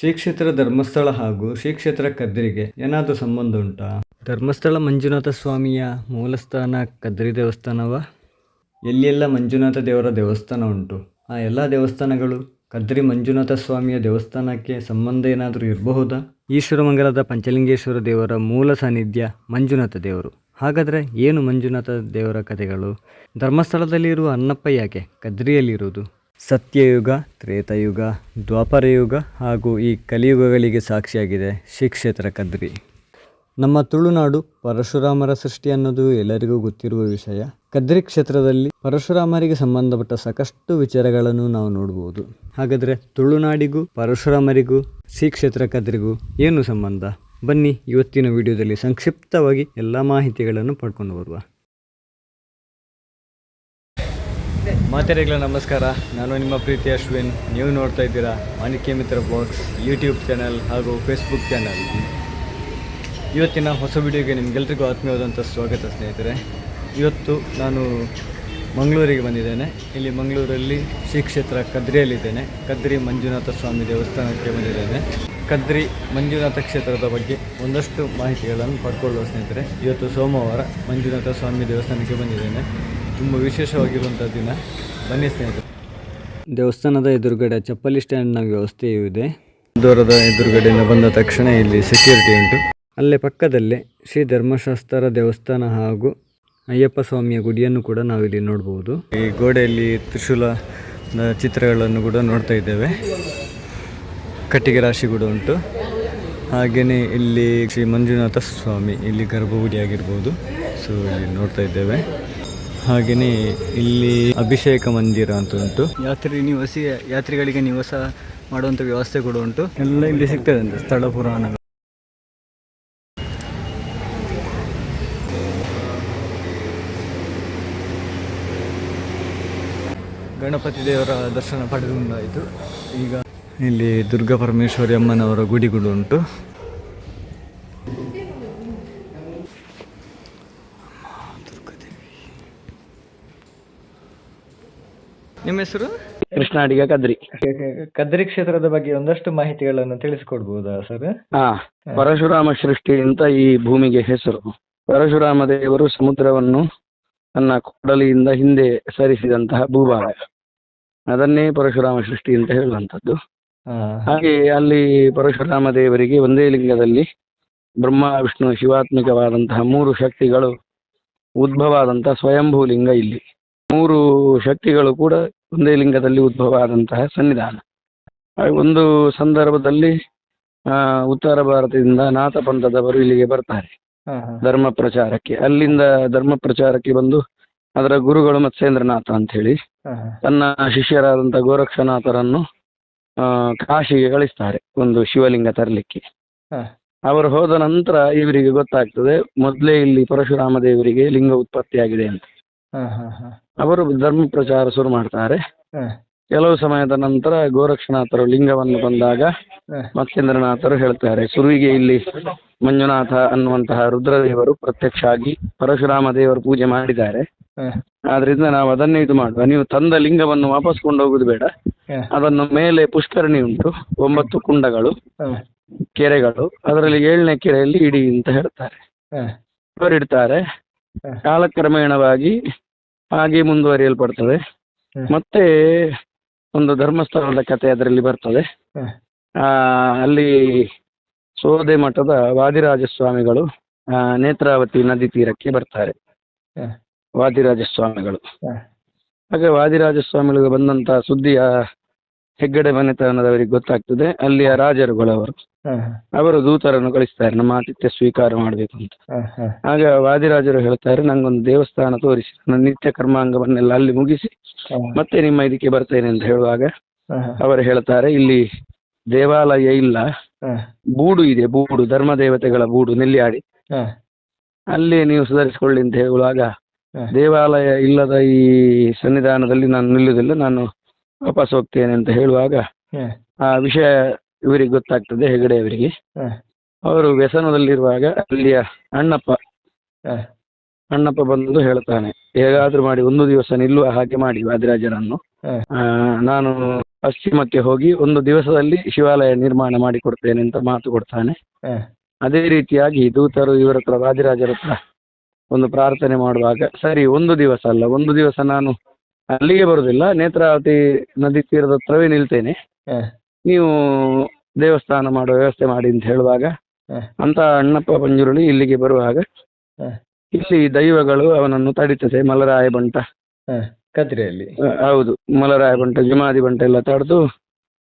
ಶ್ರೀ ಕ್ಷೇತ್ರ ಧರ್ಮಸ್ಥಳ ಹಾಗೂ ಶ್ರೀ ಕ್ಷೇತ್ರ ಕದ್ರಿಗೆ ಏನಾದರೂ ಸಂಬಂಧ ಉಂಟಾ? ಧರ್ಮಸ್ಥಳ ಮಂಜುನಾಥ ಸ್ವಾಮಿಯ ಮೂಲಸ್ಥಾನ ಕದ್ರಿ ದೇವಸ್ಥಾನವ? ಎಲ್ಲೆಲ್ಲ ಮಂಜುನಾಥ ದೇವರ ದೇವಸ್ಥಾನ ಉಂಟು? ಆ ಎಲ್ಲ ದೇವಸ್ಥಾನಗಳು ಕದ್ರಿ ಮಂಜುನಾಥ ಸ್ವಾಮಿಯ ದೇವಸ್ಥಾನಕ್ಕೆ ಸಂಬಂಧ ಏನಾದರೂ ಇರಬಹುದಾ? ಈಶ್ವರಮಂಗಲದ ಪಂಚಲಿಂಗೇಶ್ವರ ದೇವರ ಮೂಲ ಸಾನ್ನಿಧ್ಯ ಮಂಜುನಾಥ ದೇವರು. ಹಾಗಾದರೆ ಏನು ಮಂಜುನಾಥ ದೇವರ ಕಥೆಗಳು? ಧರ್ಮಸ್ಥಳದಲ್ಲಿರುವ ಅನ್ನಪ್ಪ ಯಾಕೆ ಕದ್ರಿಯಲ್ಲಿರುವುದು? ಸತ್ಯಯುಗ, ತ್ರೇತಯುಗ, ದ್ವಾಪರಯುಗ ಹಾಗೂ ಈ ಕಲಿಯುಗಗಳಿಗೆ ಸಾಕ್ಷಿಯಾಗಿದೆ ಶ್ರೀ ಕ್ಷೇತ್ರ ಕದ್ರಿ. ನಮ್ಮ ತುಳುನಾಡು ಪರಶುರಾಮರ ಸೃಷ್ಟಿ ಅನ್ನೋದು ಎಲ್ಲರಿಗೂ ಗೊತ್ತಿರುವ ವಿಷಯ. ಕದ್ರಿ ಕ್ಷೇತ್ರದಲ್ಲಿ ಪರಶುರಾಮರಿಗೆ ಸಂಬಂಧಪಟ್ಟ ಸಾಕಷ್ಟು ವಿಚಾರಗಳನ್ನು ನಾವು ನೋಡಬಹುದು ಹಾಗಾದರೆ ತುಳುನಾಡಿಗೂ, ಪರಶುರಾಮರಿಗೂ ಶ್ರೀ ಕ್ಷೇತ್ರ ಕದ್ರಿಗೂ ಏನು ಸಂಬಂಧ? ಬನ್ನಿ ಇವತ್ತಿನ ವಿಡಿಯೋದಲ್ಲಿ ಸಂಕ್ಷಿಪ್ತವಾಗಿ ಎಲ್ಲ ಮಾಹಿತಿಗಳನ್ನು ಪಡ್ಕೊಂಡು ಬರುವ. ಮಾತೆರೆಗಳ ನಮಸ್ಕಾರ. ನಾನು ನಿಮ್ಮ ಪ್ರೀತಿ ಅಶ್ವಿನ್. ನೀವು ನೋಡ್ತಾ ಇದ್ದೀರಾ Manikya Mitra box YouTube channel ಹಾಗೂ ಫೇಸ್ಬುಕ್ ಚಾನಲ್ ಇವತ್ತಿನ ಹೊಸ ವಿಡಿಯೋಗೆ ನಿಮಗೆಲ್ರಿಗೂ ಆತ್ಮೀಯವಾದಂಥ ಸ್ವಾಗತ ಸ್ನೇಹಿತರೆ. ಇವತ್ತು ನಾನು ಮಂಗಳೂರಿಗೆ ಬಂದಿದ್ದೇನೆ. ಇಲ್ಲಿ ಮಂಗಳೂರಲ್ಲಿ ಶ್ರೀ ಕ್ಷೇತ್ರ ಕದ್ರಿಯಲ್ಲಿದ್ದೇನೆ. ಕದ್ರಿ ಮಂಜುನಾಥ ಸ್ವಾಮಿ ದೇವಸ್ಥಾನಕ್ಕೆ ಬಂದಿದ್ದೇನೆ. ಕದ್ರಿ ಮಂಜುನಾಥ ಕ್ಷೇತ್ರದ ಬಗ್ಗೆ ಒಂದಷ್ಟು ಮಾಹಿತಿಗಳನ್ನು ಪಡ್ಕೊಳ್ಳುವ ಸ್ನೇಹಿತರೆ. ಇವತ್ತು ಸೋಮವಾರ ಮಂಜುನಾಥ ಸ್ವಾಮಿ ದೇವಸ್ಥಾನಕ್ಕೆ ಬಂದಿದ್ದೇನೆ. ತುಂಬ ವಿಶೇಷವಾಗಿರುವಂಥ ದಿನ. ಬನ್ನಿ ಸ್ನೇಹಿತರೆ. ದೇವಸ್ಥಾನದ ಎದುರುಗಡೆ ಚಪ್ಪಲಿ ಸ್ಟ್ಯಾಂಡ್ನ ವ್ಯವಸ್ಥೆಯೂ ಇದೆ. ದೂರದ ಎದುರುಗಡೆಯಿಂದ ಬಂದ ತಕ್ಷಣ ಇಲ್ಲಿ ಸೆಕ್ಯೂರಿಟಿ ಉಂಟು. ಅಲ್ಲೇ ಪಕ್ಕದಲ್ಲೇ ಶ್ರೀ ಧರ್ಮಶಾಸ್ತ್ರ ದೇವಸ್ಥಾನ ಹಾಗೂ ಅಯ್ಯಪ್ಪ ಸ್ವಾಮಿಯ ಗುಡಿಯನ್ನು ಕೂಡ ನಾವಿಲ್ಲಿ ನೋಡಬಹುದು ಈ ಗೋಡೆಯಲ್ಲಿ ತ್ರಿಶೂಲ ಚಿತ್ರಗಳನ್ನು ಕೂಡ ನೋಡ್ತಾ ಇದ್ದೇವೆ. ಕಟ್ಟಿಗೆ ರಾಶಿ ಕೂಡ ಉಂಟು. ಹಾಗೆಯೇ ಇಲ್ಲಿ ಶ್ರೀ ಮಂಜುನಾಥ ಸ್ವಾಮಿ ಇಲ್ಲಿ ಗರ್ಭಗುಡಿ ಆಗಿರ್ಬೋದು ಸೊ ಇಲ್ಲಿ ನೋಡ್ತಾ ಇದ್ದೇವೆ. ಹಾಗೆಯೇ ಇಲ್ಲಿ ಅಭಿಷೇಕ ಮಂದಿರ ಅಂತ ಉಂಟು. ಯಾತ್ರಿ ನಿವಾಸಿ ಯಾತ್ರಿಗಳಿಗೆ ನಿವಾಸ ಮಾಡುವಂಥ ವ್ಯವಸ್ಥೆ ಕೂಡ ಉಂಟು. ಎಲ್ಲ ಇಲ್ಲಿ ಸಿಗ್ತದೆ ಅಂತ ಸ್ಥಳ ಪುರಾಣ ಗಣಪತಿ ದೇವರ ದರ್ಶನ ಪಡೆದುಕೊಂಡಾಯಿತು ಈಗ ಇಲ್ಲಿ ದುರ್ಗಾ ಪರಮೇಶ್ವರಿ ಅಮ್ಮನವರ ಗುಡಿ ಕೂಡ ಉಂಟು. ನಿಮ್ಮ ಹೆಸರು? ಕೃಷ್ಣ ಅಡಿಗ ಕದ್ರಿ. ಕದ್ರಿ ಕ್ಷೇತ್ರದ ಬಗ್ಗೆ ಒಂದಷ್ಟು ಮಾಹಿತಿಗಳನ್ನು ತಿಳಿಸಿಕೊಡ್ಬೋದಾ ಸರ್? ಹಾ ಪರಶುರಾಮ ಸೃಷ್ಟಿ ಅಂತ ಈ ಭೂಮಿಗೆ ಹೆಸರು. ಪರಶುರಾಮ ದೇವರು ಸಮುದ್ರವನ್ನು ತನ್ನ ಕೊಡಲಿಯಿಂದ ಹಿಂದೆ ಸರಿಸಿದಂತಹ ಭೂಭಾಗ. ಅದನ್ನೇ ಪರಶುರಾಮ ಸೃಷ್ಟಿ ಅಂತ ಹೇಳುವಂಥದ್ದು. ಹಾಗೆ ಅಲ್ಲಿ ಪರಶುರಾಮ ದೇವರಿಗೆ ಒಂದೇ ಲಿಂಗದಲ್ಲಿ ಬ್ರಹ್ಮ ವಿಷ್ಣು ಶಿವಾತ್ಮಿಕವಾದಂತಹ ಮೂರು ಶಕ್ತಿಗಳು ಉದ್ಭವ ಆದಂತಹ ಸ್ವಯಂಭೂ ಲಿಂಗ ಇಲ್ಲಿ. ಮೂರು ಶಕ್ತಿಗಳು ಕೂಡ ಒಂದೇ ಲಿಂಗದಲ್ಲಿ ಉದ್ಭವ ಆದಂತಹ ಸನ್ನಿಧಾನ ಒಂದು ಸಂದರ್ಭದಲ್ಲಿ ಆ, ಉತ್ತರ ಭಾರತದಿಂದ ನಾಥ ಪಂಥದವರು ಇಲ್ಲಿಗೆ ಬರ್ತಾರೆ. ಧರ್ಮ ಪ್ರಚಾರಕ್ಕೆ. ಅಲ್ಲಿಂದ ಧರ್ಮ ಪ್ರಚಾರಕ್ಕೆ ಬಂದು ಅದರ ಗುರುಗಳು ಮತ್ಸೇಂದ್ರನಾಥ ಅಂತ ಹೇಳಿ ತನ್ನ ಶಿಷ್ಯರಾದಂತಹ ಗೋರಕ್ಷನಾಥರನ್ನು ಕಾಶಿಗೆ ಕಳಿಸ್ತಾರೆ ಒಂದು ಶಿವಲಿಂಗ ತರಲಿಕ್ಕೆ. ಅವರು ಹೋದ ನಂತರ ಇವರಿಗೆ ಗೊತ್ತಾಗ್ತದೆ ಮೊದಲೇ ಇಲ್ಲಿ ಪರಶುರಾಮ ದೇವರಿಗೆ ಲಿಂಗ ಉತ್ಪತ್ತಿಯಾಗಿದೆ ಅಂತ. ಅವರು ಧರ್ಮ ಪ್ರಚಾರ ಶುರು ಮಾಡ್ತಾರೆ. ಹ. ಕೆಲವು ಸಮಯದ ನಂತರ ಗೋರಕ್ಷನಾಥರು ಲಿಂಗವನ್ನು ಬಂದಾಗ ಮತ್ಸೇಂದ್ರನಾಥರು ಮತ್ಸ್ಯೇಂದ್ರನಾಥರು ಹೇಳ್ತಾರೆ ಸುರುವಿಗೆ ಇಲ್ಲಿ ಮಂಜುನಾಥ ಅನ್ನುವಂತಹ ರುದ್ರದೇವರು ಪ್ರತ್ಯಕ್ಷ ಆಗಿ ಪರಶುರಾಮ ದೇವರು ಪೂಜೆ ಮಾಡಿದ್ದಾರೆ. ಆದ್ರಿಂದ ನಾವು ಅದನ್ನೇ ಇದು ಮಾಡುವ. ನೀವು ತಂದ ಲಿಂಗವನ್ನು ವಾಪಸ್ ಕೊಂಡೋಗುದು ಬೇಡ. ಅದನ್ನು ಮೇಲೆ ಪುಷ್ಕರಣಿ ಉಂಟು. ಒಂಬತ್ತು ಕುಂಡಗಳು ಕೆರೆಗಳು. ಅದರಲ್ಲಿ ಏಳನೇ ಕೆರೆಯಲ್ಲಿ ಇಡಿ ಅಂತ ಹೇಳ್ತಾರೆ. ಅವರು ಇಡ್ತಾರೆ ಹ. ಕಾಲಕ್ರಮೇಣವಾಗಿ ಹಾಗೆ ಮುಂದುವರಿಯಲ್ಪಡ್ತದೆ. ಮತ್ತೆ ಒಂದು ಧರ್ಮಸ್ಥಳದ ಕಥೆ ಅದರಲ್ಲಿ ಬರ್ತದೆ ಆ ಅಲ್ಲಿ ಸೋದೆ ಮಠದ ವಾದಿರಾಜ ಸ್ವಾಮಿಗಳು ಆ, ನೇತ್ರಾವತಿ ನದಿ ತೀರಕ್ಕೆ ಬರ್ತಾರೆ. ವಾದಿರಾಜ ಸ್ವಾಮಿಗಳು. ಹಾಗೆ ವಾದಿರಾಜ ಸ್ವಾಮಿಗಳು ಬಂದಂತ ಸುದ್ದಿಯ ಹೆಗ್ಗಡೆ ಮನೆತನದವರಿಗೆ ಗೊತ್ತಾಗ್ತದೆ ಅಲ್ಲಿಯ ರಾಜರುಗಳವರು. ಅವರು ದೂತರನ್ನು ಕಳಿಸ್ತಾರೆ ನಮ್ಮ ಆತಿಥ್ಯ ಸ್ವೀಕಾರ ಮಾಡಬೇಕು ಅಂತ ಆಗ ವಾದಿರಾಜರು ಹೇಳ್ತಾರೆ ನಂಗೊಂದು ದೇವಸ್ಥಾನ ತೋರಿಸಿ ನನ್ನ ನಿತ್ಯ ಕರ್ಮಾಂಗವನ್ನೆಲ್ಲ ಅಲ್ಲಿ ಮುಗಿಸಿ ಮತ್ತೆ ನಿಮ್ಮ ಇದಕ್ಕೆ ಬರ್ತೇನೆ ಅಂತ ಹೇಳುವಾಗ ಅವರು ಹೇಳ್ತಾರೆ ಇಲ್ಲಿ ದೇವಾಲಯ ಇಲ್ಲ ಬೂಡು ಇದೆ ಬೂಡು ಧರ್ಮ ದೇವತೆಗಳ ಬೂಡು ನೆಲ್ಲಿಯಾಡಿ. ಅಲ್ಲಿ ನೀವು ಸುಧಾರಿಸಿಕೊಳ್ಳಿ ಅಂತ ಹೇಳುವಾಗ ದೇವಾಲಯ ಇಲ್ಲದ ಈ ಸನ್ನಿಧಾನದಲ್ಲಿ ನಾನು ನಿಲ್ಲುವುದಿಲ್ಲ ನಾನು ವಾಪಸ್ ಹೋಗ್ತೇನೆ ಅಂತ ಹೇಳುವಾಗ ಆ ವಿಷಯ ಇವರಿಗೆ ಗೊತ್ತಾಗ್ತದೆ ಹೆಗಡೆ ಅವರಿಗೆ ಹ. ಅವರು ವ್ಯಸನದಲ್ಲಿರುವಾಗ ಅಲ್ಲಿಯ ಅಣ್ಣಪ್ಪ ಹ. ಅಣ್ಣಪ್ಪ ಬಂದು ಹೇಳ್ತಾನೆ ಹೇಗಾದ್ರೂ ಮಾಡಿ ಒಂದು ದಿವಸ ನಿಲ್ಲುವ ಹಾಗೆ ಮಾಡಿ ವಾದಿರಾಜರನ್ನು ಹ. ಆ, ನಾನು ಪಶ್ಚಿಮಕ್ಕೆ ಹೋಗಿ ಒಂದು ದಿವಸದಲ್ಲಿ ಶಿವಾಲಯ ನಿರ್ಮಾಣ ಮಾಡಿ ಕೊಡ್ತೇನೆ ಅಂತ ಮಾತು ಕೊಡ್ತಾನೆ ಹ. ಅದೇ ರೀತಿಯಾಗಿ ದೂತರು ಇವರ ಹತ್ರ ವಾದಿರಾಜರ ಹತ್ರ ಒಂದು ಪ್ರಾರ್ಥನೆ ಮಾಡುವಾಗ ಸರಿ ಒಂದು ದಿವಸ ಅಲ್ಲ ಒಂದು ದಿವಸ ನಾನು ಅಲ್ಲಿಗೆ ಬರುದಿಲ್ಲ ನೇತ್ರಾವತಿ ನದಿ ತೀರದ ಹತ್ರವೇ ನಿಲ್ತೇನೆ ಹ. ನೀವು ದೇವಸ್ಥಾನ ಮಾಡುವ ವ್ಯವಸ್ಥೆ ಮಾಡಿ ಅಂತ ಹೇಳುವಾಗ ಹ. ಅಂತ ಅಣ್ಣಪ್ಪ ಪಂಜುರುಳಿ ಇಲ್ಲಿಗೆ ಬರುವಾಗ ಹ. ಇಲ್ಲಿ ದೈವಗಳು ಅವನನ್ನು ತಡಿತದೆ ಮಲರಾಯ ಬಂಟ ಕದ್ರಿಯಲ್ಲಿ ಆ, ಹೌದು ಮಲರಾಯ ಬಂಟ ಜುಮಾದಿ ಬಂಟ ಎಲ್ಲ ತಡೆದು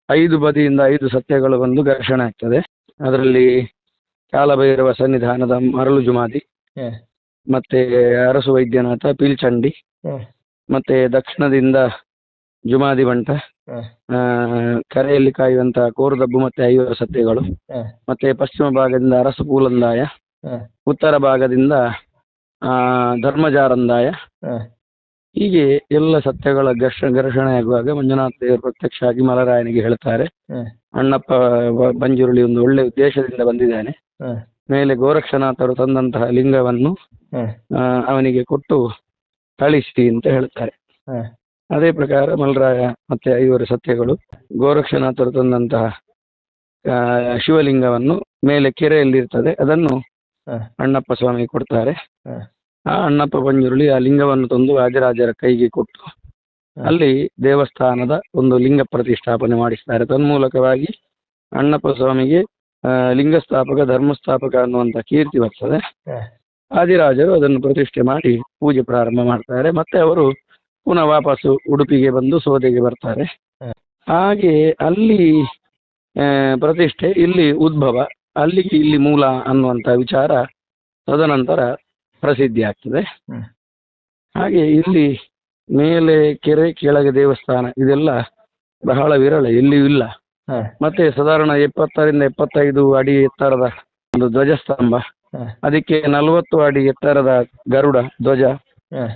ಐದು ಬದಿಯಿಂದ ಐದು ಸತ್ಯಗಳು ಬಂದು ಘರ್ಷಣೆ ಆಗ್ತದೆ ಅದರಲ್ಲಿ ಕಾಲಭೈರವ ಸನ್ನಿಧಾನದ ಮರಳು ಜುಮಾದಿ ಹ. ಮತ್ತೆ ಅರಸು ವೈದ್ಯನಾಥ ಪೀಲ್ಚಂಡಿ ಹ. ಮತ್ತೆ ದಕ್ಷಿಣದಿಂದ ಜುಮಾದಿ ಬಂಟ. ಆ, ಕರೆಯಲ್ಲಿ ಕಾಯುವಂತಹ ಕೋರುದಬ್ಬು ಮತ್ತೆ ಐವರ ಸತ್ಯಗಳು ಮತ್ತೆ ಪಶ್ಚಿಮ ಭಾಗದಿಂದ ಅರಸು ಪೂಲಂದಾಯ ಉತ್ತರ ಭಾಗದಿಂದ ಆ ಧರ್ಮಜಾರಂದಾಯ. ಹೀಗೆ ಎಲ್ಲ ಸತ್ಯಗಳ ಘರ್ಷ ಘರ್ಷಣೆ ಆಗುವಾಗ ಮಂಜುನಾಥ ದೇವರು ಪ್ರತ್ಯಕ್ಷ ಆಗಿ ಮಲರಾಯನಿಗೆ ಹೇಳ್ತಾರೆ. ಅಣ್ಣಪ್ಪ ಬ- ಬಂಜುರುಳಿ ಒಂದು ಒಳ್ಳೆ ಉದ್ದೇಶದಿಂದ ಬಂದಿದ್ದಾನೆ. ಮೇಲೆ ಗೋರಕ್ಷನಾಥರು ತಂದಂತಹ ಲಿಂಗವನ್ನು. ಆ, ಅವನಿಗೆ ಕೊಟ್ಟು ಕಳಿಸಿ ಅಂತ ಹೇಳ್ತಾರೆ. ಅದೇ ಪ್ರಕಾರ ಮಲರಾಯ ಮತ್ತೆ ಐವರು ಸತ್ಯಗಳು ಗೋರಕ್ಷನಾಥರು ತಂದಂತಹ ಶಿವಲಿಂಗವನ್ನು ಮೇಲೆ ಕೆರೆಯಲ್ಲಿರ್ತದೆ. ಅದನ್ನು ಅಣ್ಣಪ್ಪ ಸ್ವಾಮಿ ಕೊಡ್ತಾರೆ. ಆ ಅಣ್ಣಪ್ಪ ಬಂಜುರುಳಿ ಆ ಲಿಂಗವನ್ನು ತಂದು ರಾಜರಾಜರ ಕೈಗೆ ಕೊಟ್ಟು ಅಲ್ಲಿ ದೇವಸ್ಥಾನದ ಒಂದು ಲಿಂಗ ಪ್ರತಿಷ್ಠಾಪನೆ ಮಾಡಿಸ್ತಾರೆ. ತನ್ಮೂಲಕವಾಗಿ ಅಣ್ಣಪ್ಪ ಸ್ವಾಮಿಗೆ ಲಿಂಗ ಸ್ಥಾಪಕ ಧರ್ಮಸ್ಥಾಪಕ ಅನ್ನುವಂಥ ಕೀರ್ತಿ ಬರ್ತದೆ. ಆದಿರಾಜರು ಅದನ್ನು ಪ್ರತಿಷ್ಠೆ ಮಾಡಿ ಪೂಜೆ ಪ್ರಾರಂಭ ಮಾಡ್ತಾರೆ. ಮತ್ತೆ ಅವರು ಪುನಃ ವಾಪಸ್ಸು ಉಡುಪಿಗೆ ಬಂದು ಸೋದೆಗೆ ಬರ್ತಾರೆ. ಹಾಗೆ ಅಲ್ಲಿ ಪ್ರತಿಷ್ಠೆ ಇಲ್ಲಿ ಉದ್ಭವ ಅಲ್ಲಿಗೆ ಇಲ್ಲಿ ಮೂಲ ಅನ್ನುವಂಥ ವಿಚಾರ ತದನಂತರ ಪ್ರಸಿದ್ಧಿ ಆಗ್ತದೆ. ಹಾಗೆ ಇಲ್ಲಿ ಮೇಲೆ ಕೆರೆ ಕೆಳಗೆ ದೇವಸ್ಥಾನ ಇದೆಲ್ಲ ಬಹಳ ವಿರಳ ಎಲ್ಲಿಯೂ ಇಲ್ಲ. ಮತ್ತೆ ಸಾಧಾರಣ ಎಪ್ಪತ್ತರಿಂದ ಎಪ್ಪತ್ತೈದು ಅಡಿ ಎತ್ತರದ ಒಂದು ಧ್ವಜಸ್ತಂಭ ಹ. ಅದಕ್ಕೆ ನಲವತ್ತು ಅಡಿ ಎತ್ತರದ ಗರುಡ ಧ್ವಜ. ಹ.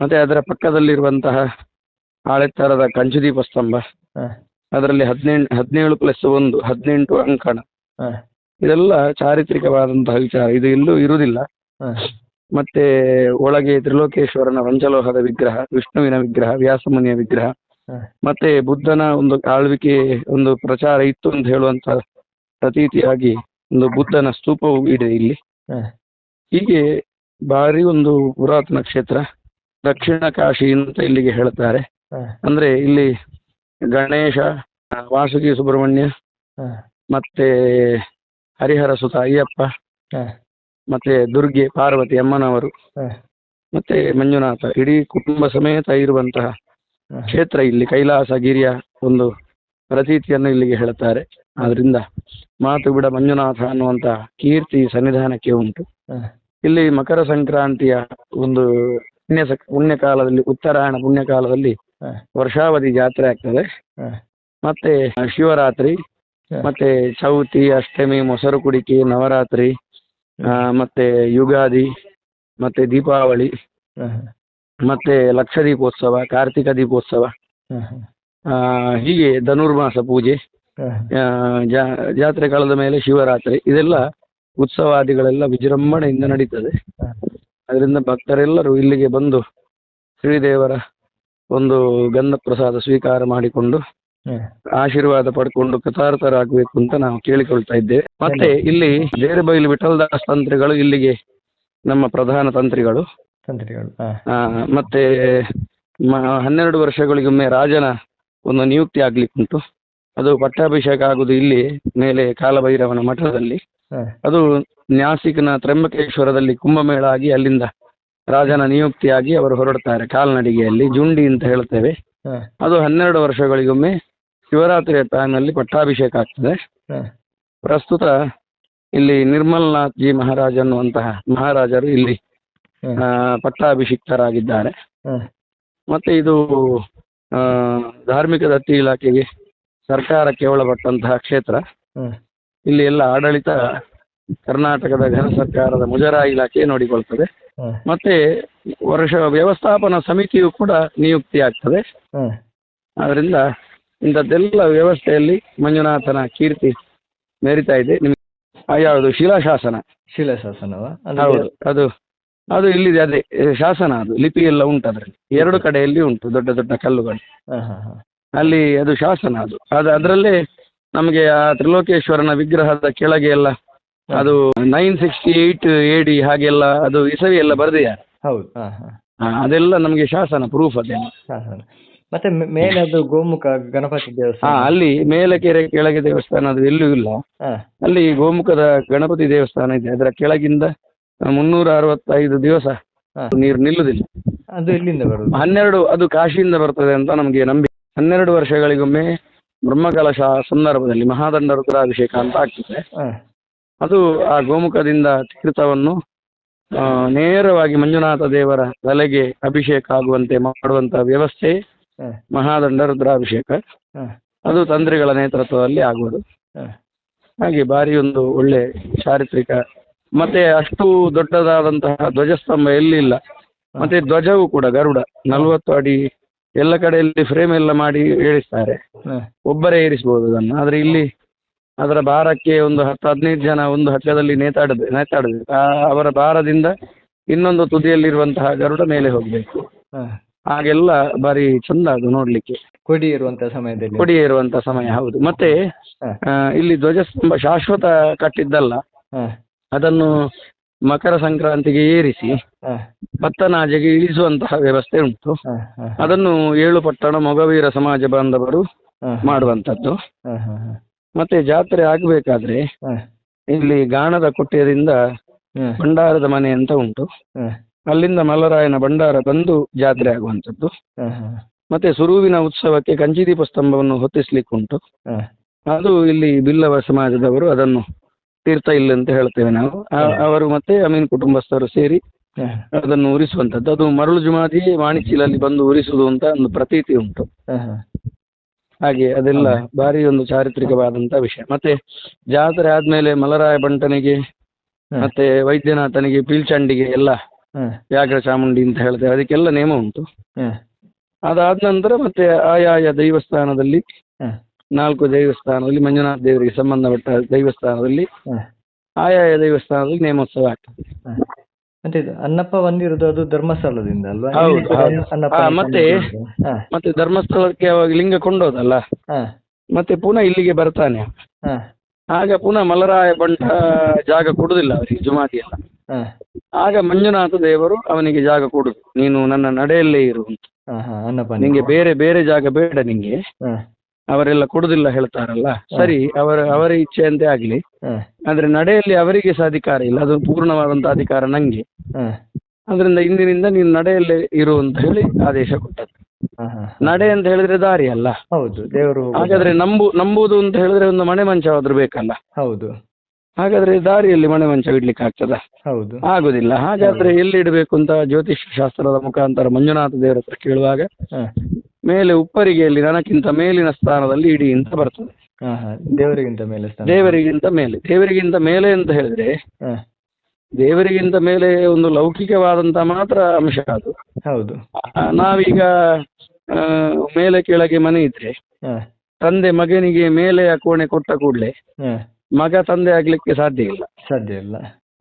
ಮತ್ತೆ ಅದರ ಪಕ್ಕದಲ್ಲಿರುವಂತಹ ಆಳೆತ್ತರದ ಕಂಚುದೀಪ ಸ್ತಂಭ. ಹ. ಅದರಲ್ಲಿ ಹದಿನೆಂಟು ಹದಿನೇಳು ಪ್ಲಸ್ ಒಂದು ಹದಿನೆಂಟು ಅಂಕಣ. ಹ. ಇದೆಲ್ಲ ಚಾರಿತ್ರಿಕವಾದಂತಹ ವಿಚಾರ. ಇದು ಎಲ್ಲೂ ಇರುವುದಿಲ್ಲ. ಮತ್ತೆ ಒಳಗೆ ತ್ರಿಲೋಕೇಶ್ವರನ ಪಂಚಲೋಹದ ವಿಗ್ರಹ ವಿಷ್ಣುವಿನ ವಿಗ್ರಹ ವ್ಯಾಸಮುನಿಯ ವಿಗ್ರಹ. ಮತ್ತೆ ಬುದ್ಧನ ಒಂದು ಆಳ್ವಿಕೆ ಒಂದು ಪ್ರಚಾರ ಇತ್ತು ಅಂತ ಹೇಳುವಂತ ಪ್ರತೀತಿಯಾಗಿ ಒಂದು ಬುದ್ಧನ ಸ್ತೂಪವು ಇದೆ ಇಲ್ಲಿ. ಹ. ಹೀಗೆ ಭಾರಿ ಒಂದು ಪುರಾತನ ಕ್ಷೇತ್ರ. ದಕ್ಷಿಣ ಕಾಶಿ ಅಂತ ಇಲ್ಲಿಗೆ ಹೇಳ್ತಾರೆ. ಅಂದ್ರೆ ಇಲ್ಲಿ ಗಣೇಶ ವಾಸುಕಿ ಸುಬ್ರಹ್ಮಣ್ಯ ಮತ್ತೆ ಹರಿಹರ ಸುತ ಅಯ್ಯಪ್ಪ ಮತ್ತೆ ದುರ್ಗೆ ಪಾರ್ವತಿ ಅಮ್ಮನವರು ಮತ್ತೆ ಮಂಜುನಾಥ. ಇಡೀ ಕುಟುಂಬ ಸಮೇತ ಇರುವಂತಹ ಕ್ಷೇತ್ರ ಇಲ್ಲಿ. ಕೈಲಾಸಗಿರಿಯ ಒಂದು ಪ್ರತೀತಿಯನ್ನು ಇಲ್ಲಿಗೆ ಹೇಳುತ್ತಾರೆ. ಆದ್ರಿಂದ ಮಾತು ಬಿಡ ಮಂಜುನಾಥ ಅನ್ನುವಂತ ಕೀರ್ತಿ ಸನ್ನಿಧಾನಕ್ಕೆ ಉಂಟು. ಇಲ್ಲಿ ಮಕರ ಸಂಕ್ರಾಂತಿಯ ಒಂದು ಪುಣ್ಯ ಪುಣ್ಯಕಾಲದಲ್ಲಿ ಪುಣ್ಯ ಕಾಲದಲ್ಲಿ ಉತ್ತರಾಯಣ ಪುಣ್ಯ ಕಾಲದಲ್ಲಿ ವರ್ಷಾವಧಿ ಜಾತ್ರೆ ಆಗ್ತದೆ. ಮತ್ತೆ ಶಿವರಾತ್ರಿ. ಮತ್ತೆ ಚೌತಿ ಅಷ್ಟಮಿ ಮೊಸರು ಕುಡಿಕೆ ನವರಾತ್ರಿ ಆ, ಮತ್ತೆ ಯುಗಾದಿ ಮತ್ತೆ ದೀಪಾವಳಿ ಮತ್ತೆ ಲಕ್ಷ ದೀಪೋತ್ಸವ ಕಾರ್ತಿಕ ದೀಪೋತ್ಸವ. ಹೀಗೆ ಧನುರ್ಮಾಸ ಪೂಜೆ ಜಾತ್ರೆ ಕಾಲದ ಮೇಲೆ ಶಿವರಾತ್ರಿ ಇದೆಲ್ಲ ಉತ್ಸವಾದಿಗಳೆಲ್ಲ ವಿಜೃಂಭಣೆಯಿಂದ ನಡೀತದೆ. ಅದರಿಂದ ಭಕ್ತರೆಲ್ಲರೂ ಇಲ್ಲಿಗೆ ಬಂದು ಶ್ರೀದೇವರ ಒಂದು ಗಂಧ ಪ್ರಸಾದ ಸ್ವೀಕಾರ ಮಾಡಿಕೊಂಡು ಆಶೀರ್ವಾದ ಪಡ್ಕೊಂಡು ಕೃತಾರ್ಥರಾಗಬೇಕು ಅಂತ ನಾವು ಕೇಳಿಕೊಳ್ತಾ ಇದ್ದೇವೆ. ಮತ್ತೆ ಇಲ್ಲಿ ಬೇರೆಬೈಲು ವಿಠಲದಾಸ್ ತಂತ್ರಿಗಳು ಇಲ್ಲಿಗೆ ನಮ್ಮ ಪ್ರಧಾನ ತಂತ್ರಿಗಳು. ತಂತ್ರಿಗಳು ಆ, ಮತ್ತೆ ಹನ್ನೆರಡು ವರ್ಷಗಳಿಗೊಮ್ಮೆ ರಾಜನ ಒಂದು ನಿಯುಕ್ತಿ ಆಗ್ಲಿಕ್ಕುಂಟು. ಅದು ಪಟ್ಟಾಭಿಷೇಕ ಆಗುದು ಇಲ್ಲಿ ಮೇಲೆ ಕಾಲಭೈರವನ ಮಠದಲ್ಲಿ. ಅದು ನ್ಯಾಸಿಕನ ತ್ರಂಬಕೇಶ್ವರದಲ್ಲಿ ಕುಂಭಮೇಳ ಆಗಿ ಅಲ್ಲಿಂದ ರಾಜನ ನಿಯುಕ್ತಿಯಾಗಿ ಅವರು ಹೊರಡ್ತಾರೆ ಕಾಲ್ನಡಿಗೆಯಲ್ಲಿ ಜುಂಡಿ ಅಂತ ಹೇಳ್ತೇವೆ. ಅದು ಹನ್ನೆರಡು ವರ್ಷಗಳಿಗೊಮ್ಮೆ ಶಿವರಾತ್ರಿಯ ಟೈಮಲ್ಲಿ ಪಟ್ಟಾಭಿಷೇಕ ಆಗ್ತದೆ. ಪ್ರಸ್ತುತ ಇಲ್ಲಿ ನಿರ್ಮಲ್ನಾಥ್ ಜಿ ಮಹಾರಾಜ್ ಅನ್ನುವಂತಹ ಮಹಾರಾಜರು ಇಲ್ಲಿ ಪಟ್ಟಾಭಿಷಿಕ್ತರಾಗಿದ್ದಾರೆ. ಮತ್ತೆ ಇದು ಧಾರ್ಮಿಕ ದತ್ತಿ ಇಲಾಖೆಗೆ ಸರ್ಕಾರಕ್ಕೆ ಒಳಪಟ್ಟಂತಹ ಕ್ಷೇತ್ರ. ಇಲ್ಲಿ ಎಲ್ಲ ಆಡಳಿತ ಕರ್ನಾಟಕದ ಘನ ಸರ್ಕಾರದ ಮುಜರಾಯಿ ಇಲಾಖೆ ನೋಡಿಕೊಳ್ತದೆ. ಮತ್ತೆ ವರ್ಷ ವ್ಯವಸ್ಥಾಪನಾ ಸಮಿತಿಯು ಕೂಡ ನಿಯುಕ್ತಿ ಆಗ್ತದೆ. ಆದ್ರಿಂದ ಅದರಿಂದ ಇಂಥದ್ದೆಲ್ಲ ವ್ಯವಸ್ಥೆಯಲ್ಲಿ ಮಂಜುನಾಥನ ಕೀರ್ತಿ ಮೆರಿತಾ ಇದೆ. ನಿಮ್ಗೆ ಯಾವುದು? ಶಿಲಾಶಾಸನ. ಶಿಲಾಶಾಸನವಾ? ಹೌದು. ಅದು ಅದು ಇಲ್ಲಿದೆ ಅದೇ ಶಾಸನ ಅದು ಲಿಪಿ ಎಲ್ಲ ಉಂಟು ಅದರಲ್ಲಿ. ಎರಡು ಕಡೆಯಲ್ಲಿ ಉಂಟು ದೊಡ್ಡ ದೊಡ್ಡ ಕಲ್ಲುಗಳು. ಹ. ಹ. ಹ. ಅಲ್ಲಿ ಅದು ಶಾಸನ ಅದು. ಅದು ಅದರಲ್ಲೇ ನಮಗೆ ಆ ತ್ರಿಲೋಕೇಶ್ವರನ ವಿಗ್ರಹದ ಕೆಳಗೆ ಎಲ್ಲ ಅದು nine sixty eight A D ಹಾಗೆಲ್ಲ ಅದು ಇಸವಿ ಎಲ್ಲ ಬರೆದಿದ್ದಾರೆ ಹೌದು ಹಾಂ ಹಾಂ. ಅದೆಲ್ಲ ನಮಗೆ ಶಾಸನ ಪ್ರೂಫ್ ಅದೇ. ಹಾಂ ಹಾಂ ಮತ್ತೆ ಮೇ- ಮೇಲೆ ಅದು ಗೋಮುಖ ಗಣಪತಿ ಹಾ ದೇವಸ್ಥಾನ ಅಲ್ಲಿ ಮೇಲೆ ಕೆರೆ ಕೆಳಗೆ ದೇವಸ್ಥಾನ ಅದು ಎಲ್ಲೂ ಇಲ್ಲ. ಹಾಂ. ಅಲ್ಲಿ ಗೋಮುಖದ ಗಣಪತಿ ದೇವಸ್ಥಾನ ಇದೆ ಅದರ ಕೆಳಗಿಂದ ಮುನ್ನೂರ ಅರವತ್ತೈದು ದಿವಸ ಹಾ. ನೀರು ನಿಲ್ಲುವುದಿಲ್ಲ ಅದು ಎಲ್ಲಿಂದ ಬರುದು? ಹನ್ನೆರಡು ಅದು ಕಾಶಿಯಿಂದ ಬರ್ತದೆ ಅಂತ ನಮಗೆ ನಂಬಿ ಹನ್ನೆರಡು ವರ್ಷಗಳಿಗೊಮ್ಮೆ ಬ್ರಹ್ಮಕಲಶ ಸಂದರ್ಭದಲ್ಲಿ ಮಹಾದಂಡ ರುದ್ರಾಭಿಷೇಕ ಅಂತ ಆಗ್ತದೆ. ಹಾಂ. ಅದು ಆ ಗೋಮುಖದಿಂದ ತೀರ್ಥವನ್ನು ಆ, ನೇರವಾಗಿ ಮಂಜುನಾಥ ದೇವರ ತಲೆಗೆ ಅಭಿಷೇಕ ಆಗುವಂತೆ ಮಾಡುವಂತ ವ್ಯವಸ್ಥೆ ಹಾಂ. ಮಹಾದಂಡ ರುದ್ರಾಭಿಷೇಕ. ಹಾಂ. ಅದು ತಂತ್ರಿಗಳ ನೇತೃತ್ವದಲ್ಲಿ ಆಗುವುದು. ಹಾಂ. ಹಾಗೆ ಬಾರಿ ಒಂದು ಒಳ್ಳೆ ಚಾರಿತ್ರಿಕ ಮತ್ತೆ ಅಷ್ಟು ದೊಡ್ಡದಾದಂತಹ ಧ್ವಜಸ್ತಂಭ ಎಲ್ಲಿಲ್ಲ. ಮತ್ತೆ ಧ್ವಜವು ಕೂಡ ಗರುಡ ನಲವತ್ತು ಅಡಿ ಎಲ್ಲ ಕಡೆಯಲ್ಲಿ ಫ್ರೇಮ್ ಎಲ್ಲ ಮಾಡಿ ಏರಿಸ್ತಾರೆ ಒಬ್ಬರೇ ಏರಿಸಬಹುದು ಅದನ್ನು. ಆದ್ರೆ ಇಲ್ಲಿ ಅದರ ಭಾರಕ್ಕೆ ಒಂದು ಹತ್ತು ಹದಿನೈದು ಜನ ಒಂದು ಹಗ್ಗದಲ್ಲಿ ನೇತಾಡಬೇಕು ನೇತಾಡಬೇಕು ಅವರ ಭಾರದಿಂದ ಇನ್ನೊಂದು ತುದಿಯಲ್ಲಿರುವಂತಹ ಗರುಡ ಮೇಲೆ ಹೋಗಬೇಕು. ಹಾಗೆಲ್ಲ ಬಾರಿ ಚಂದ ಅದು ನೋಡ್ಲಿಕ್ಕೆ. ಕೊಡಿ ಇರುವಂತ ಸಮಯದಲ್ಲಿ. ಕೊಡಿ ಇರುವಂತ ಸಮಯ ಹೌದು. ಮತ್ತೆ ಇಲ್ಲಿ ಧ್ವಜಸ್ತಂಭ ಶಾಶ್ವತ ಕಟ್ಟಿದ್ದಲ್ಲ. ಅದನ್ನು ಮಕರ ಸಂಕ್ರಾಂತಿಗೆ ಏರಿಸಿ ಭತ್ತ ನಾಜೆಗೆ ಇಳಿಸುವಂತಹ ವ್ಯವಸ್ಥೆ ಉಂಟು. ಅದನ್ನು ಏಳು ಪಟ್ಟಣ ಮೊಗವೀರ ಸಮಾಜ ಬಾಂಧವರು ಹಾಂ. ಮತ್ತೆ ಜಾತ್ರೆ ಆಗಬೇಕಾದ್ರೆ ಇಲ್ಲಿ ಗಾಣದ ಕೊಟ್ಟೆಯಿಂದ ಭಂಡಾರದ ಮನೆ ಅಂತ ಉಂಟು. ಅಲ್ಲಿಂದ ಮಲ್ಲರಾಯನ ಭಂಡಾರ ಬಂದು ಜಾತ್ರೆ ಹಾಂ ಮತ್ತೆ ಸುರುವಿನ ಉತ್ಸವಕ್ಕೆ ಕಂಚಿದೀಪ ಸ್ತಂಭವನ್ನು ಹೊತ್ತಿಸ್ಲಿಕ್ಕುಂಟು. ಅದು ಇಲ್ಲಿ ಬಿಲ್ಲವ ಸಮಾಜದವರು ಅದನ್ನು ತೀರ್ಥ ಇಲ್ಲ ಅಂತ ಹೇಳ್ತೇವೆ ನಾವು. ಆ- ಅವರು ಮತ್ತೆ ಅಮೀನ್ ಕುಟುಂಬಸ್ಥರು ಸೇರಿ ಅದನ್ನು ಉರಿಸುವಂತದ್ದು ಅದು ಮರಳು ಜುಮಾದಿ ವಾಣಿಚಿಲಲ್ಲಿ ಬಂದು ಉರಿಸುವುದು ಅಂತ ಒಂದು ಪ್ರತೀತಿ ಉಂಟು. ಹಾಗೆ ಅದೆಲ್ಲ ಭಾರಿ ಒಂದು ಚಾರಿತ್ರಿಕವಾದಂತ ವಿಷಯ. ಮತ್ತೆ ಜಾತ್ರೆ ಆದ್ಮೇಲೆ ಮಲರಾಯ ಬಂಟನಿಗೆ ಮತ್ತೆ ವೈದ್ಯನಾಥನಿಗೆ ಪೀಲ್ಚಂಡಿಗೆ ಎಲ್ಲ ವ್ಯಾಘ್ರ ಚಾಮುಂಡಿ ಅಂತ ಹೇಳ್ತೇವೆ. ಅದಕ್ಕೆಲ್ಲ ನೇಮ ಉಂಟು. ಅದಾದ ನಂತರ ಮತ್ತೆ ಆಯಾಯ ದೈವಸ್ಥಾನದಲ್ಲಿ ನಾಲ್ಕು ದೇವಸ್ಥಾನದಲ್ಲಿ ಮಂಜುನಾಥ ದೇವರಿಗೆ ಸಂಬಂಧಪಟ್ಟ ದೇವಸ್ಥಾನದಲ್ಲಿ ಹಾಂ. ಆಯಾಯ ದೇವಸ್ಥಾನದಲ್ಲಿ ನೇಮೋತ್ಸವ ಆಗ್ತದೆ. ಹಾಂ. ಮತ್ತೆ ಇದು ಅನ್ನಪ್ಪ ಬಂದಿರೋದು ಅದು ಧರ್ಮಸ್ಥಳದಿಂದ ಅಲ್ವಾ? ಹೌದು, ಇಲ್ಲಿ ಕೂಡ ಹೌದು. ಅನ್ನಪ್ಪ ಆ, ಮತ್ತೆ ಹಾಂ. ಮತ್ತೆ ಧರ್ಮಸ್ಥಳಕ್ಕೆ ಅವಾಗ ಲಿಂಗ ಕೊಂಡೋದಲ್ಲ? ಹಾಂ. ಮತ್ತೆ ಪುನಃ ಇಲ್ಲಿಗೆ ಬರ್ತಾನೆ. ಹಾಂ. ಆಗ ಪುನಃ ಮಲರಾಯ ಬಂಟ ಜಾಗ ಕೊಡುದಿಲ್ಲ ಅವರಿಗೆ ಜುಮಾತಿ ಎಲ್ಲ ಹಾಂ. ಆಗ ಮಂಜುನಾಥ ದೇವರು ಅವನಿಗೆ ಜಾಗ ಕೊಡುದು ನೀನು ನನ್ನ ನಡೆಯಲ್ಲೇ ಇರು ಅಂತ. ಹಾಂ ಹಾಂ ಅನ್ನಪ್ಪ ನಿಂಗೆ ಬೇರೆ ಬೇರೆ ಜಾಗ ಬೇಡ ನಿಂಗೆ. ಹಾಂ. ಅವರೆಲ್ಲ ಕೊಡುದಿಲ್ಲ ಹೇಳ್ತಾರಲ್ಲ. ಸರಿ ಅವರ ಅವರ ಇಚ್ಛೆಯಂತೆ ಆಗ್ಲಿ. ಅಂದ್ರೆ ಆದ್ರೆ ನಡೆಯಲ್ಲಿ ಅವರಿಗೆ ಸಹ ಅಧಿಕಾರ ಇಲ್ಲ. ಅದು ಪೂರ್ಣವಾದಂತ ಅಧಿಕಾರ ನಂಗೆ. ಹಾಂ. ಅದರಿಂದ ಇಂದಿನಿಂದ ನೀನು ನಡೆಯಲ್ಲಿ ಇರು ಅಂತ ಹೇಳಿ ಆದೇಶ ಕೊಟ್ಟದ್ದು. ಹಾಂ ಹಾಂ. ನಡೆ ಅಂತ ಹೇಳಿದ್ರೆ ದಾರಿ ಅಲ್ಲ. ಹೌದು ದೇವರು ಹಾಗಾದ್ರೆ ನಂಬು ನಂಬುದು ಅಂತ ಹೇಳಿದ್ರೆ ಒಂದು ಮನೆ ಮಂಚವಾದ್ರೂ ಬೇಕಲ್ಲ. ಹೌದು. ಹಾಗಾದ್ರೆ ದಾರಿಯಲ್ಲಿ ಮನೆ ಮಂಚ ಇಡ್ಲಿಕ್ಕೆ ಆಗ್ತದ? ಹೌದು. ಆಗುದಿಲ್ಲ. ಹಾಗಾದ್ರೆ ಎಲ್ಲಿ ಇಡಬೇಕು ಅಂತ ಜ್ಯೋತಿಷ್ಯ ಶಾಸ್ತ್ರದ ಮುಖಾಂತರ ಮಂಜುನಾಥ ದೇವರ ಹತ್ರ ಕೇಳುವಾಗ ಹಾಂ. ಮೇಲೆ ಉಪ್ಪರಿಗೆಯಲ್ಲಿ ನನಕ್ಕಿಂತ ಮೇಲಿನ ಸ್ಥಾನದಲ್ಲಿ ಇಡಿ ಅಂತ ಬರ್ತದೆ. ಹಾಂ ಹಾಂ. ದೇವರಿಗಿಂತ ಮೇಲೆ ಸ್ಥಾನ. ದೇವರಿಗಿಂತ ಮೇಲೆ. ದೇವರಿಗಿಂತ ಮೇಲೆ ಅಂತ ಹೇಳಿದ್ರೆ ಹಾಂ. ದೇವರಿಗಿಂತ ಮೇಲೆ ಒಂದು ಲೌಕಿಕವಾದಂತ ಮಾತ್ರ ಅಂಶ ಅದು. ಹೌದು. ಆ, ನಾವೀಗ ಆ, ಮೇಲೆ ಕೆಳಗೆ ಮನೆ ಇದ್ರೆ ಹಾಂ. ತಂದೆ ಮಗನಿಗೆ ಮೇಲೆಯ ಕೋಣೆ ಕೊಟ್ಟ ಕೂಡಲೇ ಹಾಂ. ಮಗ ತಂದೆ ಆಗ್ಲಿಕ್ಕೆ ಸಾಧ್ಯ ಇಲ್ಲ. ಸಾಧ್ಯ ಇಲ್ಲ.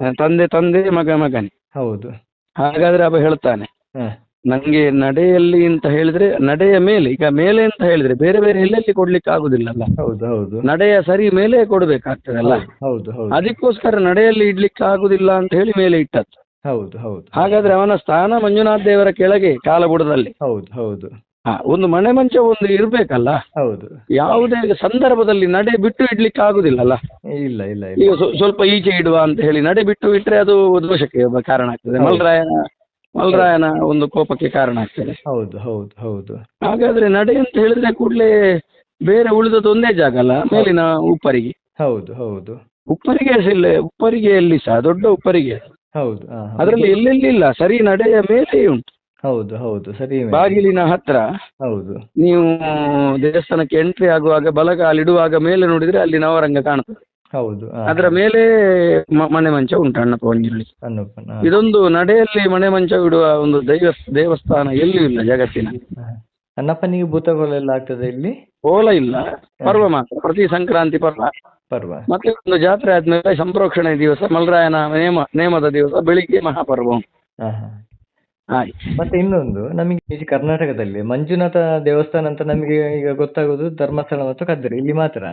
ಆ, ತಂದೆ ತಂದೆ ಮಗ ಮಗನೇ. ಹೌದು. ಹಾಗಾದ್ರೆ ಅವ ಹೇಳ್ತಾನೆ ಹಾಂ. ನಂಗೆ ನಡೆಯಲ್ಲಿ ಅಂತ ಹೇಳಿದ್ರೆ ನಡೆಯ ಮೇಲೆ ಈಗ ಮೇಲೆ ಅಂತ ಹೇಳಿದ್ರೆ ಬೇರೆ ಬೇರೆ ಎಲ್ಲೆಲ್ಲಿ ಕೊಡ್ಲಿಕ್ಕೆ ಆಗುದಿಲ್ಲಲ್ಲ? ಹೌದು ಹೌದು. ನಡೆಯ ಸರಿ ಮೇಲೆ ಕೊಡ್ಬೇಕಾಗ್ತದಲ್ಲ? ಹೌದು ಹೌದು ಅದಕ್ಕೋಸ್ಕರ ನಡೆಯಲ್ಲಿ ಇಡ್ಲಿಕ್ಕೆ ಆಗುದಿಲ್ಲ ಅಂತ ಹೇಳಿ ಮೇಲೆ ಇಟ್ಟದ್ದು. ಹೌದು ಹೌದು. ಹಾಗಾದ್ರೆ ಅವನ ಸ್ಥಾನ ಮಂಜುನಾಥ ದೇವರ ಕೆಳಗೆ ಕಾಲಬುಡದಲ್ಲಿ. ಹೌದು ಹೌದು. ಹಾ ಒಂದು ಮನೆ ಮಂಚ ಒಂದು ಇರ್ಬೇಕಲ್ಲ? ಹೌದು. ಯಾವುದೇ ಸಂದರ್ಭದಲ್ಲಿ ನಡೆ ಬಿಟ್ಟು ಇಡ್ಲಿಕ್ಕೆ ಆಗುದಿಲ್ಲಲ್ಲ? ಇಲ್ಲ ಇಲ್ಲ ಈಗ ಇಲ್ಲ ಸ್ವ- ಸ್ವಲ್ಪ ಈಚೆ ಇಡುವ ಅಂತ ಹೇಳಿ ನಡೆ ಬಿಟ್ಟು ಇಟ್ರೆ ಅದು ದೋಷಕ್ಕೆ ಕಾರಣ ಆಗ್ತದೆ. ಮಲ್ರಾಯನ ಮಲ್ರಾಯನ ಒಂದು ಕೋಪಕ್ಕೆ ಕಾರಣ ಆಗ್ತದೆ. ಹೌದು ಹೌದು ಹೌದು. ಹಾಗಾದ್ರೆ ನಡೆ ಅಂತ ಹೇಳಿದ್ರೆ ಕೂಡಲೇ ಬೇರೆ ಉಳಿದದ್ದು ಒಂದೇ ಜಾಗ ಅಲ್ಲ ಮೇಲಿನ ಉಪ್ಪರಿಗೆ. ಹೌದು ಹೌದು. ಉಪ್ಪರಿಗೆ ಉಪ್ಪರಿಗೆ ಇಲ್ಲ ಉಪ್ಪರಿಗೆಯಲ್ಲಿ ಸಹ ದೊಡ್ಡ ಉಪ್ಪರಿಗೆ. ಹೌದು. ಅದರಲ್ಲಿ ಎಲ್ಲೆಲ್ಲಿ ಇಲ್ಲ ಸರಿ ನಡೆಯ ಮೇಲೆ ಉಂಟು. ಹೌದು ಹೌದು ಸರಿ. ಬಾಗಿಲಿನ ಹತ್ರ ಹೌದು. ನೀವು ದೇವಸ್ಥಾನಕ್ಕೆ ಎಂಟ್ರಿ ಆಗುವಾಗ ಬಲಗಾಲಿಡುವಾಗ ಮೇಲೆ ನೋಡಿದ್ರೆ ಅಲ್ಲಿ ನವರಂಗ ಕಾಣ್ತದೆ. ಹೌದು. ಹಾಂ. ಅದರ ಮೇಲೆ ಮ- ಮನೆ ಮಂಚ ಉಂಟು ಅಣ್ಣಪ್ಪ ಹಾಂ. ಇದೊಂದು ನಡೆಯಲ್ಲಿ ಮನೆ ಮಂಚ ಇಡುವ ಒಂದು ದೈವ ದೇವಸ್ಥಾನ ಎಲ್ಲೂ ಇಲ್ಲ ಜಗತ್ತಿನ. ಅಣ್ಣಪ್ಪನಿಗೆ ಅನ್ನಪ್ಪನಿಗೆ ಭೂತಗಳೆಲ್ಲ ಆಗ್ತದೆ ಇಲ್ಲಿ? ಓಲ ಇಲ್ಲ. ಪರ್ವ ಮಾತ್ರ. ಪ್ರತಿ ಸಂಕ್ರಾಂತಿ ಪರ್ವ. ಪರ್ವ. ಮತ್ತೆ ಒಂದು ಜಾತ್ರೆ ಆದ್ಮೇಲೆ ಸಂಪ್ರೋಕ್ಷಣೆ ದಿವಸ ಮಲ್ರಾಯನ ನೇಮ ನೇಮದ ದಿವಸ ಬೆಳಿಗ್ಗೆ ಮಹಾಪರ್ವ. ಉಂಟು. ಹಾಂ ಹಾಂ ಆಯ್ತು. ಮತ್ತೆ ಇನ್ನೊಂದು ನಮಗೆ ಈ ಕರ್ನಾಟಕದಲ್ಲಿ ಮಂಜುನಾಥ ದೇವಸ್ಥಾನ ಅಂತ ನಮಗೆ ಈಗ ಗೊತ್ತಾಗೋದು ಧರ್ಮಸ್ಥಳ ಮತ್ತು ಕದ್ದರಿ ಇಲ್ಲಿ ಮಾತ್ರ.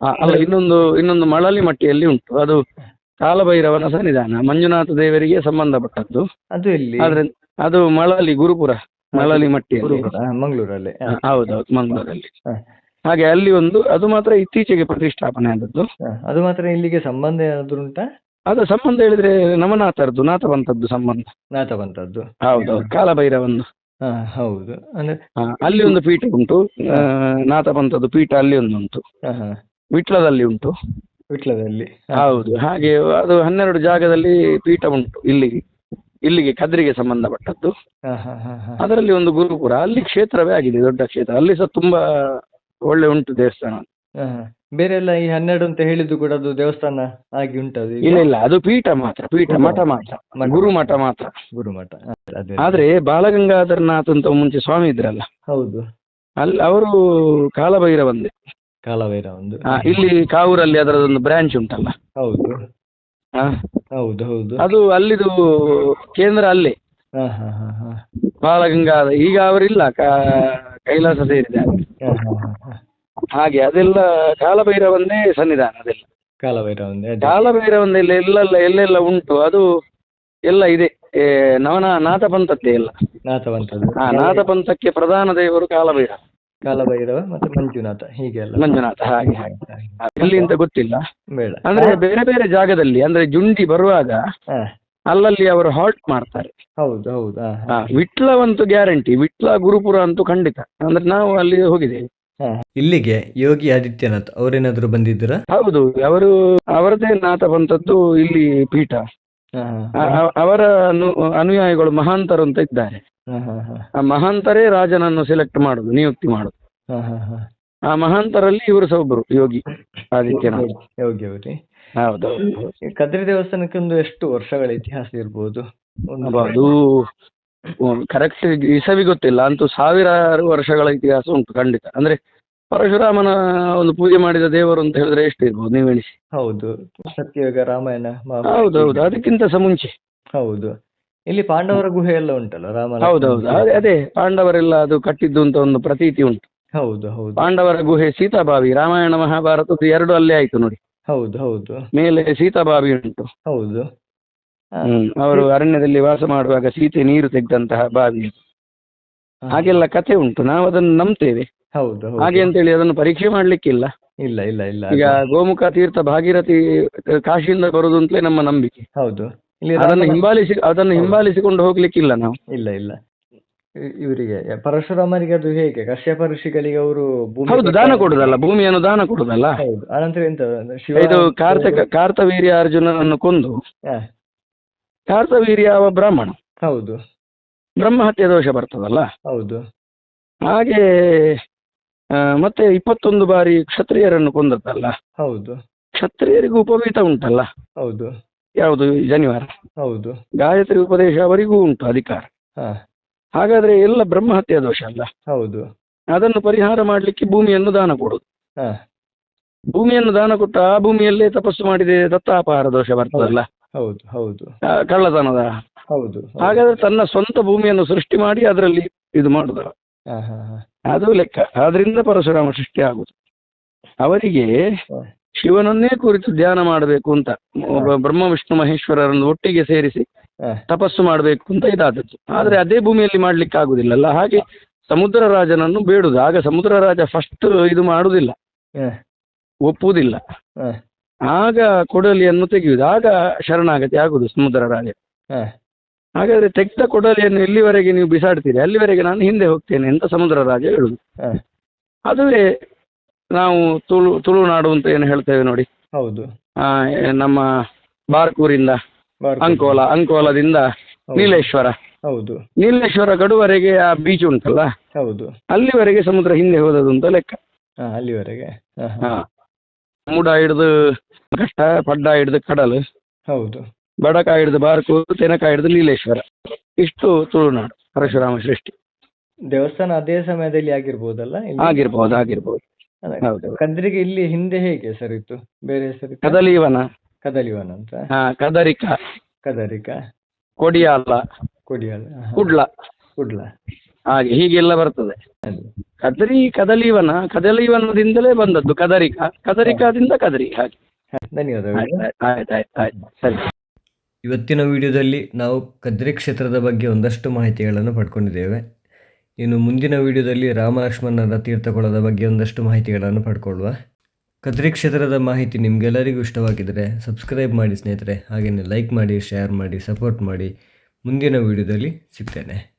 ಆ, ಅಲ್ಲ ಇನ್ನೊಂದು ಇನ್ನೊಂದು ಮಳಲಿ ಮಟ್ಟಿಯಲ್ಲಿ ಉಂಟು. ಅದು ಕಾಲಭೈರವನ ಸನ್ನಿಧಾನ ಮಂಜುನಾಥ ದೇವರಿಗೆ ಸಂಬಂಧಪಟ್ಟದ್ದು. ಅದು ಇಲ್ಲಿ ಆದ್ರೆ ಅದು ಮಳಲಿ ಗುರುಪುರ ಮಳಲಿ ಮಟ್ಟಿ ಗುರುಪುರ, ಮಂಗಳೂರಲ್ಲಿ. ಹ, ಹೌದೌದು ಮಂಗಳೂರಲ್ಲಿ. ಹ, ಹಾಗೆ ಅಲ್ಲಿ ಒಂದು ಅದು ಮಾತ್ರ ಇತ್ತೀಚೆಗೆ ಪ್ರತಿಷ್ಠಾಪನೆ ಆದದ್ದು. ಅದು ಮಾತ್ರ ಇಲ್ಲಿಗೆ ಸಂಬಂಧ ಏನಾದ್ರು ಉಂಟಾ? ಅದು ಸಂಬಂಧ ಹೇಳಿದ್ರೆ ನವನಾಥರದ್ದು ನಾಥವಂತದ್ದು ಸಂಬಂಧ. ನಾಥ ಬಂತದ್ದು ಹೌದೌದು ಹ ಹೌದು. ಅಂದ್ರೆ ಅಲ್ಲಿ ಒಂದು ಪೀಠ ಉಂಟು. ಆ, ಪೀಠ ಅಲ್ಲಿ ಒಂದು ಉಂಟು ಹ, ಹ. ವಿಟ್ಲದಲ್ಲಿ ಉಂಟು. ವಿಟ್ಲದಲ್ಲಿ. ಹ, ಹೌದು ಹಾಗೆ ಅದು ಹನ್ನೆರಡು ಜಾಗದಲ್ಲಿ ಪೀಠ ಉಂಟು ಇಲ್ಲಿಗೆ. ಇಲ್ಲಿಗೆ ಕದ್ರಿಗೆ ಸಂಬಂಧಪಟ್ಟದ್ದು. ಹ, ಹ, ಹ, ಹ. ಅದರಲ್ಲಿ ಒಂದು ಗುರುಪುರ. ಅಲ್ಲಿ ಕ್ಷೇತ್ರವೇ ಆಗಿದೆ ದೊಡ್ಡ ಕ್ಷೇತ್ರ. ಅಲ್ಲಿ ಸಹ ತುಂಬಾ ಒಳ್ಳೆ ಉಂಟು ದೇವಸ್ಥಾನ. ಹ. ಬೇರೆ ಎಲ್ಲ ಈ ಹನ್ನೆರಡು ಅಂತ ಹೇಳಿದ್ದು ಕೂಡ ಅದು ದೇವಸ್ಥಾನ ಆಗಿ ಉಂಟದು ಈಗ? ಇಲ್ಲ ಇಲ್ಲ ಅದು ಪೀಠ ಮಾತ್ರ ಪೀಠ ಮಠ ಮಾತ್ರ ಮಠ. ಗುರು ಮಠ ಮಾತ್ರ. ಗುರುಮಠ ಮಠ ಅದೇ ಆದ್ರೆ ಬಾಲಗಂಗಾಧರನಾಥ್ ಅಂತ ಮುಂಚೆ ಸ್ವಾಮಿ ಇದ್ರಲ್ಲ? ಹೌದು. ಅಲ್ಲಿ ಅವರು ಕಾಲಭೈರ ಬಂದೆ ಕಾಲಭೈರ ಒಂದು ಇಲ್ಲಿ ಕಾವೂರಲ್ಲಿ ಅದರದೊಂದು ಬ್ರಾಂಚ್ ಉಂಟಲ್ಲ? ಹೌದು. ಆ, ಹೌದು ಹೌದು. ಅದು ಅಲ್ಲಿದು ಕೇಂದ್ರ ಅಲ್ಲೇ. ಹ, ಹ, ಹ, ಹಾ. ಬಾಲಗಂಗಾಧರ ಈಗ ಅವರಿಲ್ಲ ಕೈಲಾಸ ಸೇರಿದ್ದಾರೆ. ಹ, ಹ, ಹ, ಹ. ಹಾಗೆ ಅದೆಲ್ಲ ಕಾಲಭೈರವಂದೇ ಸನ್ನಿಧಾನ ಅದೆಲ್ಲ. ಕಾಲಭೈರವಂದೇ ಅದೇ. ಎಲ್ಲೆಲ್ಲ ಎಲ್ಲೆಲ್ಲ ಉಂಟು ಅದು ಎಲ್ಲ ಇದೆ. ಏ, ನವನ ಪಂಥದ್ದೇ ಎಲ್ಲ. ನಾಥವಂತದ್ದು ಆ ನಾಥಪಂಥಕ್ಕೆ ಪ್ರಧಾನ ದೇವರು ಕಾಲಭೈರವ. ಕಾಲಭೈರವ ಮತ್ತೆ ಮಂಜುನಾಥ ಹೀಗೆ ಎಲ್ಲ. ಮಂಜುನಾಥ ಹಾಗೆ ಹಾಗೆ ಎಲ್ಲಿ ಅಂತ ಗೊತ್ತಿಲ್ಲ. ಬೇಡ. ಅಂದ್ರೆ ಬೇರೆ ಬೇರೆ ಜಾಗದಲ್ಲಿ ಅಂದ್ರೆ ಜುಂಡಿ ಬರುವಾಗ ಹ, ಅಲ್ಲಲ್ಲಿ ಅವರು ಹಾಲ್ಟ್ ಮಾಡ್ತಾರೆ. ಹೌದು ಹೌದು. ವಿಟ್ಲ ಅಂತೂ ಆ, ವಿಟ್ಲವಂತೂ ಗ್ಯಾರಂಟಿ ವಿಟ್ಲ ಗುರುಪುರ ಅಂತೂ ಖಂಡಿತ. ಅಂದ್ರೆ ನಾವು ಅಲ್ಲಿ ಹೋಗಿದ್ದೇವೆ. ಹ. ಇಲ್ಲಿಗೆ ಯೋಗಿ ಆದಿತ್ಯನಾಥ್ ಅವರೇನಾದ್ರು ಬಂದಿದ್ದೀರಾ? ಹೌದು ಅವರು ಅವರದೇ ನಾಥಪಂಥದ್ದು ಇಲ್ಲಿ ಪೀಠ. ಅವರ ಅನು ಅನುಯಾಯಿಗಳು ಮಹಾಂತರು ಅಂತ ಇದ್ದಾರೆ. ಆ ಮಹಾಂತರೇ ರಾಜನನ್ನು ಸೆಲೆಕ್ಟ್ ಮಾಡುದು ನಿಯುಕ್ತಿ ಮಾಡುದು. ಆ ಮಹಾಂತರಲ್ಲಿ ಇವರು ಸಹ ಯೋಗಿ ಆದಿತ್ಯನಾಥ್. ಯೋಗಿ ಅವರೇ. ಹೌದೌದು ಕದ್ರಿ ದೇವಸ್ಥಾನಕ್ಕೆ ಒಂದು ಎಷ್ಟು ವರ್ಷಗಳ ಇತಿಹಾಸ ಇರ್ಬೋದು? ಒಂದು ಅದು ಕರೆಕ್ಟ್ ಇಸವಿ ಗೊತ್ತಿಲ್ಲ. ಅಂತೂ ಸಾವಿರಾರು ವರ್ಷಗಳ ಇತಿಹಾಸ ಉಂಟು ಖಂಡಿತ. ಅಂದ್ರೆ ಪರಶುರಾಮನ ಒಂದು ಪೂಜೆ ಮಾಡಿದ ದೇವರು ಅಂತ ಹೇಳಿದ್ರೆ ಎಷ್ಟು ಇರ್ಬೋದು ನೀವು ಎಣಿಸಿ? ಹೌದು. ಸತ್ಯಯುಗ ರಾಮಾಯಣ ಹೌದು ಹೌದು. ಅದಕ್ಕಿಂತ ಸಹ ಮುಂಚೆ. ಹೌದು. ಇಲ್ಲಿ ಪಾಂಡವರ ಗುಹೆ ಎಲ್ಲ ಉಂಟಲ್ಲ ರಾಮ ಹೌದೌದು ಅದೇ ಅದೇ. ಪಾಂಡವರೆಲ್ಲ ಅದು ಕಟ್ಟಿದ್ದು ಅಂತ ಒಂದು ಪ್ರತೀತಿ ಉಂಟು. ಹೌದು ಹೌದು. ಪಾಂಡವರ ಗುಹೆ ಸೀತಾಬಾವಿ ರಾಮಾಯಣ ಮಹಾಭಾರತದ್ದು ಎರಡು ಅಲ್ಲೇ ಆಯ್ತು ನೋಡಿ. ಹೌದು ಹೌದು. ಮೇಲೆ ಸೀತಾಬಾವಿ ಉಂಟು. ಹೌದು. ಹ್ಮ್. ಅವರು ಅರಣ್ಯದಲ್ಲಿ ವಾಸ ಮಾಡುವಾಗ ಸೀತೆ ನೀರು ತೆಗೆದಂತಹ ಬಾವಿ ಅದು. ಹಾಗೆಲ್ಲ ಕಥೆ ಉಂಟು. ನಾವು ಅದನ್ನು ನಂಬ್ತೇವೆ. ಹೌದು ಹೌದು. ಹಾಗೆ ಅಂತೇಳಿ ಅದನ್ನು ಪರೀಕ್ಷೆ ಮಾಡ್ಲಿಕ್ಕಿಲ್ಲ. ಇಲ್ಲ ಇಲ್ಲ ಇಲ್ಲ. ಈಗ ಅದು- ಗೋಮುಖ ತೀರ್ಥ ಭಾಗೀರಥಿ ಅಹ್, ಕಾಶಿಯಿಂದ ಬರುದು ಅಂತಲೇ ನಮ್ಮ ನಂಬಿಕೆ. ಹೌದು. ಇಲ್ಲಿ ಅದನ್ನು ರಾಮನ- ಹಿಂಬಾಲಿಸಿ ಅದನ್ನು ಹಿಂಬಾಲಿಸಿಕೊಂಡು ಹೋಗ್ಲಿಕ್ಕಿಲ್ಲ ನಾವು. ಇಲ್ಲ ಇಲ್ಲ. ಇ- ಇವರಿಗೆ ಪರಶುರಾಮರಿಗೆ ಅದು ಹೇಗೆ? ಕಶ್ಯಪ ಋಷಿಗಳಿಗೆ ಅವರು ಭೂಮಿ ಹೌದು ದಾನ ಕೊಡುದಲ್ಲ ಭೂಮಿಯನ್ನು ದಾನ ಕೊಡುದಲ್ಲ? ಹೌದು. ಅನಂತರ ಎಂತ? ಶಿವ ಇದು ಕಾರ್ತಿಕ ಕಾರ್ತವೀರ್ಯ ಅರ್ಜುನನನ್ನು ಕೊಂದು ಹ, ಕಾರ್ತವೀರ್ಯ ಅವ ಬ್ರಾಹ್ಮಣ. ಹೌದು. ಬ್ರಹ್ಮಹತ್ಯೆ ದೋಷ ಬರ್ತದಲ್ಲ? ಹೌದು. ಹಾಗೆ ಆ, ಮತ್ತೆ ಇಪ್ಪತ್ತೊಂದು ಬಾರಿ ಕ್ಷತ್ರಿಯರನ್ನು ಕೊಂದದ್ದಲ್ಲ? ಹೌದು. ಕ್ಷತ್ರಿಯರಿಗೂ ಉಪವೀತ ಉಂಟಲ್ಲ? ಹೌದು. ಯಾವುದು ಜನಿವಾರ ಹೌದು. ಗಾಯತ್ರಿ ಉಪದೇಶ ಅವರಿಗೂ ಉಂಟು ಅಧಿಕಾರ. ಹ. ಹಾಗಾದ್ರೆ ಎಲ್ಲ ಬ್ರಹ್ಮಹತ್ಯೆ ದೋಷ ಅಲ್ಲ? ಹೌದು. ಅದನ್ನು ಪರಿಹಾರ ಮಾಡಲಿಕ್ಕೆ ಭೂಮಿಯನ್ನು ದಾನ ಕೊಡುದು. ಹ. ಭೂಮಿಯನ್ನು ದಾನ ಕೊಟ್ಟು ಆ ಭೂಮಿಯಲ್ಲೇ ತಪಸ್ಸು ಮಾಡಿದೆ ದತ್ತಾಪಹಾರ ದೋಷ ಬರ್ತದಲ್ಲ? ಹೌದು ಹೌದು. ಆ, ಕಳ್ಳತನದ. ಹೌದು ಹಾಗಾದ್ರೆ ತನ್ನ ಸ್ವಂತ ಭೂಮಿಯನ್ನು ಸೃಷ್ಟಿ ಮಾಡಿ ಅದರಲ್ಲಿ ಇದು ಮಾಡುದು. ಹ ಹ ಹ. ಅದು ಲೆಕ್ಕ. ಅದರಿಂದ ಪರಶುರಾಮ ಸೃಷ್ಟಿ ಆಗುದು. ಅವರಿಗೆ ಹ. ಶಿವನನ್ನೇ ಕುರಿತು ಧ್ಯಾನ ಮಾಡಬೇಕು ಅಂತ. ಒಬ್ಬ ಬ್ರಹ್ಮ ವಿಷ್ಣು ಮಹೇಶ್ವರರನ್ನು ಒಟ್ಟಿಗೆ ಸೇರಿಸಿ ಹ. ತಪಸ್ಸು ಮಾಡಬೇಕು ಅಂತ ಇದಾದದ್ದು. ಆದ್ರೆ ಅದೇ ಭೂಮಿಯಲ್ಲಿ ಮಾಡ್ಲಿಕ್ಕೆ ಆಗುದಿಲ್ಲಲ್ಲ ಹಾಗೆ ಸಮುದ್ರ ರಾಜನನ್ನು ಬೇಡುದು. ಆಗ ಸಮುದ್ರ ರಾಜ ಫಸ್ಟ್ ಇದು ಮಾಡುದಿಲ್ಲ. ಹ. ಒಪ್ಪುವುದಿಲ್ಲ ಹ. ಆಗ ಕೊಡಲಿಯನ್ನು ತೆಗೆಯುವುದು. ಆಗ ಶರಣಾಗತಿ ಆಗುದು ಸಮುದ್ರ ರಾಜ. ಹಾಗಾದ್ರೆ ತೆಗೆದ ಕೊಡಲಿಯನ್ನು ಎಲ್ಲಿವರೆಗೆ ನೀವು ಬಿಸಾಡ್ತೀರಿ? ಅಲ್ಲಿವರೆಗೆ ನಾನು ಹಿಂದೆ ಹೋಗ್ತೇನೆ ಅಂತ ಸಮುದ್ರ ರಾಜ ಹೇಳುದು ಅದುವೇ ನಾವು ತುಳು ತುಳುನಾಡು ಅಂತ ಏನು ಹೇಳ್ತೇವೆ ನೋಡಿ. ಹೌದು. ಆ, ನಮ್ಮ ಬಾರ್ಕೂರಿಂದ. ಅಂಕೋಲ ಅಂಕೋಲದಿಂದ ನೀಲೇಶ್ವರ. ಹೌದು. ನೀಲೇಶ್ವರ ಗಡುವರೆಗೆ ಆ ಬೀಚ್ ಉಂಟಲ್ಲ? ಹೌದು. ಅಲ್ಲಿವರೆಗೆ ಸಮುದ್ರ ಹಿಂದೆ ಹೋದದ್ದು ಅಂತ ಲೆಕ್ಕ. ಅಲ್ಲಿವರೆಗೆ. ಮೂಡ ಹಿಡಿದು ಕಷ್ಟ ಪಡ್ಡ ಹಿಡಿದು ಕಡಲು. ಹೌದು. ಬಡಕ ಹಿಡಿದು ಬಾರ್ಕು ತೆನಕ ಹಿಡಿದು ನೀಲೇಶ್ವರ. ಇಷ್ಟು ತುಳುನಾಡು ಪರಶುರಾಮ ಸೃಷ್ಟಿ ದೇವಸ್ಥಾನ ಅದೇ ಸಮಯದಲ್ಲಿ ಆಗಿರ್ಬೋದಲ್ಲ ಇಲ್ಲಿ? ಆಗಿರ್ಬೋದು ಆಗಿರ್ಬೋದು. ಹೌದು. ಕದ್ರಿಗೆ ಇಲ್ಲಿ ಹಿಂದೆ ಹೇಗೆ ಹೆಸರಿತ್ತು ಬೇರೆ ಹೆಸರು ಕದಲೀವನ. ಕದಲಿವನ ಅಂತ? ಹಾ ಕದರಿಕ. ಕದರಿಕ. ಕೊಡಿಯಾಲ. ಕೊಡಿಯಾಲ ಕುಡ್ಲ. ಕುಡ್ಲ. ಹಾಗೆ ಹೀಗೆಲ್ಲ ಬರ್ತದೆ. ಅದೇ. ಕದರಿ ಕದಲೀವನ ಕದಲೀವನದಿಂದಲೇ ಬಂದದ್ದು ಕದರಿಕ. ಕದರಿಕದಿಂದ ಕದರಿ ಹಾಗೆ. ಧನ್ಯವಾದಗಳು. ಇವತ್ತಿನ ವಿಡಿಯೋದಲ್ಲಿ ನಾವು ಕದ್ರಿ ಕ್ಷೇತ್ರದ ಬಗ್ಗೆ ಒಂದಷ್ಟು ಮಾಹಿತಿಗಳನ್ನು ಪಡ್ಕೊಂಡಿದ್ದೇವೆ. ಇನ್ನು ಮುಂದಿನ ವಿಡಿಯೋದಲ್ಲಿ ರಾಮ ತೀರ್ಥಕೊಳದ ಬಗ್ಗೆ ಒಂದಷ್ಟು ಮಾಹಿತಿಗಳನ್ನು ಪಡ್ಕೊಳ್ಳುವ. ಕದ್ರಿ ಕ್ಷೇತ್ರದ ಮಾಹಿತಿ ನಿಮಗೆಲ್ಲರಿಗೂ ಇಷ್ಟವಾಗಿದ್ದರೆ ಸಬ್ಸ್ಕ್ರೈಬ್ ಮಾಡಿ ಸ್ನೇಹಿತರೆ. ಹಾಗೆಯೇ ಲೈಕ್ ಮಾಡಿ, ಶೇರ್ ಮಾಡಿ, ಸಪೋರ್ಟ್ ಮಾಡಿ ಮುಂದಿನ ವಿಡಿಯೋದಲ್ಲಿ ಸಿಗ್ತೇನೆ.